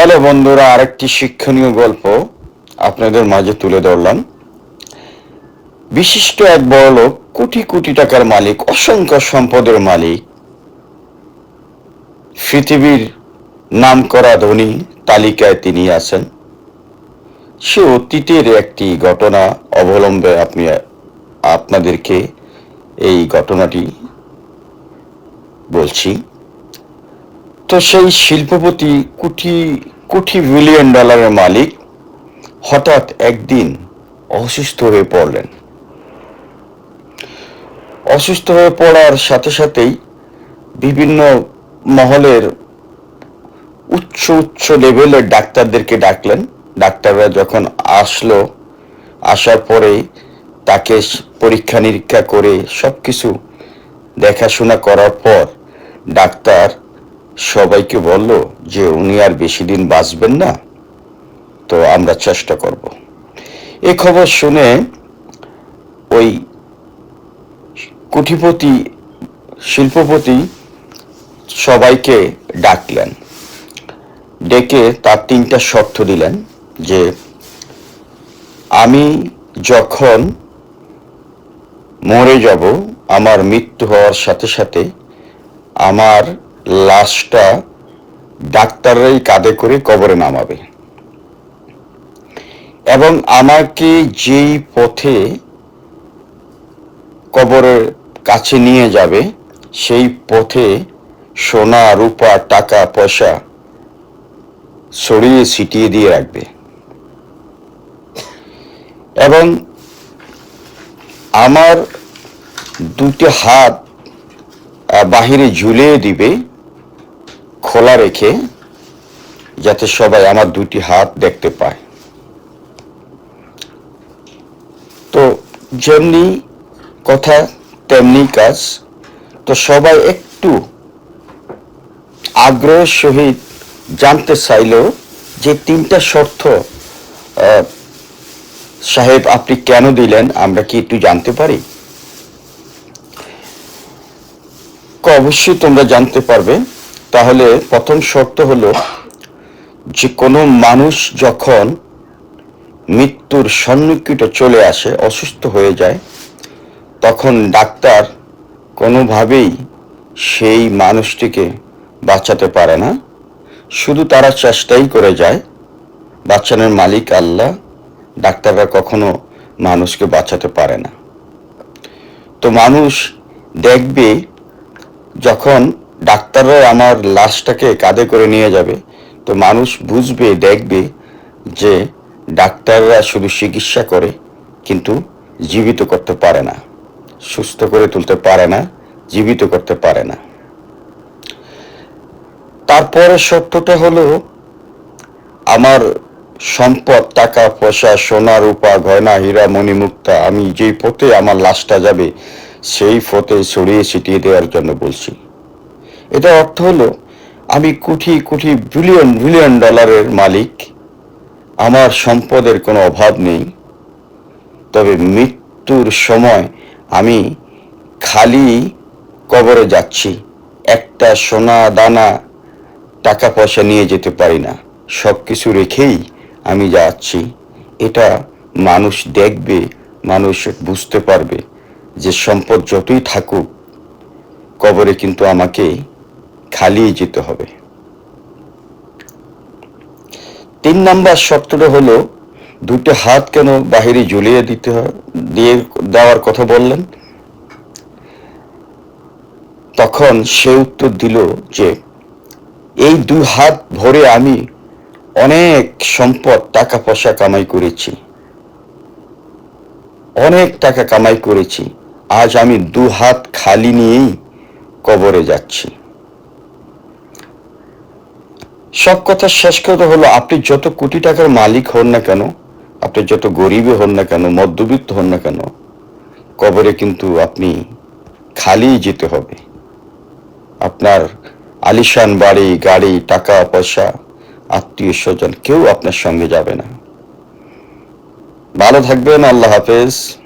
Hello বন্ধুরা, আরেকটি শিক্ষণীয় গল্প আপনাদের মাঝে তুলে ধরলাম। বিশিষ্ট এক বড় লোক কোটি কোটি টাকার মালিক, অসংখ্য সম্পদের মালিক, পৃথিবীর নামকরা ধনী তালিকায় তিনি আছেন। সে অতীতের একটি ঘটনা অবলম্বে আপনি, আপনাদেরকে এই ঘটনাটি বলছি। তো সেই শিল্পপতি কোটি কোটি বিলিয়ন ডলারের মালিক হঠাৎ একদিন অসুস্থ হয়ে পড়লেন। অসুস্থ হয়ে পড়ার সাথে সাথেই বিভিন্ন মহলের উচ্চ উচ্চ লেভেলের ডাক্তারদেরকে ডাকলেন। ডাক্তাররা যখন আসলো, আসার পরে তাকে পরীক্ষা নিরীক্ষা করে সব কিছু দেখাশোনা করার পর ডাক্তার সবাইকে বলল যে উনি আর বেশি দিন বাঁচবেন না, তো আমরা চেষ্টা করব। এ খবর শুনে ওই কুটিপতি শিল্পপতি সবাইকে ডাকলেন। ডেকে তার তিনটা শর্ত দিলেন যে আমি যখন মরে যাব, আমার মৃত্যু হওয়ার সাথে সাথে আমার লাশটা ডাক্তাররাই কাঁধে করে কবরে নামাবে। এবং আমাকে যেই পথে কবরের কাছে নিয়ে যাবে, সেই পথে সোনা, রূপা, টাকা, পয়সা ছড়িয়ে ছিটিয়ে দিয়ে রাখবে। এবং আমার দুটি হাত বাহিরে ঝুলিয়ে দিবে খোলা রেখে যাতে সবাই আমার দুটি হাত দেখতে পায়। তো যেমনি কথা, তেমনি কাজ। তো সবাই একটু আগ্রহের সহিত জানতে চাইল যে তিনটা শর্ত সাহেব আপনি কেন দিলেন, আমরা কি একটু জানতে পারি? অবশ্যই তোমরা জানতে পারবে। তাহলে প্রথম শর্ত হলো যে কোনো মানুষ যখন মৃত্যুর সন্নিকটে চলে আসে, অসুস্থ হয়ে যায়, তখন ডাক্তার কোনোভাবেই সেই মানুষটিকে বাঁচাতে পারে না। শুধু তারা চেষ্টাই করে যায় বাচ্চানের মালিক আল্লাহ, ডাক্তাররা কখনো মানুষকে বাঁচাতে পারে না। তো মানুষ দেখবে যখন ডাক্তাররা আমার লাশটাকে কাঁধে করে নিয়ে যাবে। তো মানুষ বুঝবে, দেখবে যে ডাক্তাররা শুধু চিকিৎসা করে, কিন্তু জীবিত করতে পারে না। সুস্থ করে তুলতে পারে না, জীবিত করতে পারে না। তারপরে সত্যটা হলো, আমার সম্পদ, টাকা, পয়সা, সোনা, রূপা, গয়না, হীরা মণিমুক্তা আমি যেই পথে আমার লাশটা যাবে, সেই পথে ছড়িয়ে ছিটিয়ে দেওয়ার জন্য বলছি। এটা অর্থ হলো, আমি কোটি কোটি বিলিয়ন বিলিয়ন ডলারের মালিক, আমার সম্পদের কোনো অভাব নেই, তবে মৃত্যুর সময় আমি খালি কবরে যাচ্ছি, একটা সোনা দানা টাকা পয়সা নিয়ে যেতে পারি না সব কিছু রেখেই আমি যাচ্ছি। এটা মানুষ দেখবে, মানুষ বুঝতে পারবে যে সম্পদ যতই থাকুক, কবরে কিন্তু আমাকে খালি যেতে হবে। তিন নাম্বার শর্তটা হলো দুটো হাত কেন বাহিরে ঝুলিয়ে দিতে দিয়ে দেওয়ার কথা বললেন। তখন সে উত্তর দিল যে, এই দুই হাত ভরে আমি অনেক সম্পদ টাকা পয়সা কামাই করেছি। অনেক টাকা কামাই করেছি। আজ আমি দু হাত খালি নিয়েই কবরে যাচ্ছি। সব কথা শেষ কথা হলো, আপনি যত কোটি টাকার মালিক হন না কেন, আপনি যত গরিবে হন না কেন, মধ্যবিত্ত হন না কেন, কবরে কিন্তু আপনি খালি যেতে হবে। আপনার আলিশান বাড়ি, গাড়ি, টাকা, পয়সা, আত্মীয় স্বজন কেউ আপনার সঙ্গে যাবে না। ভালো থাকবেন, আল্লাহ হাফেজ।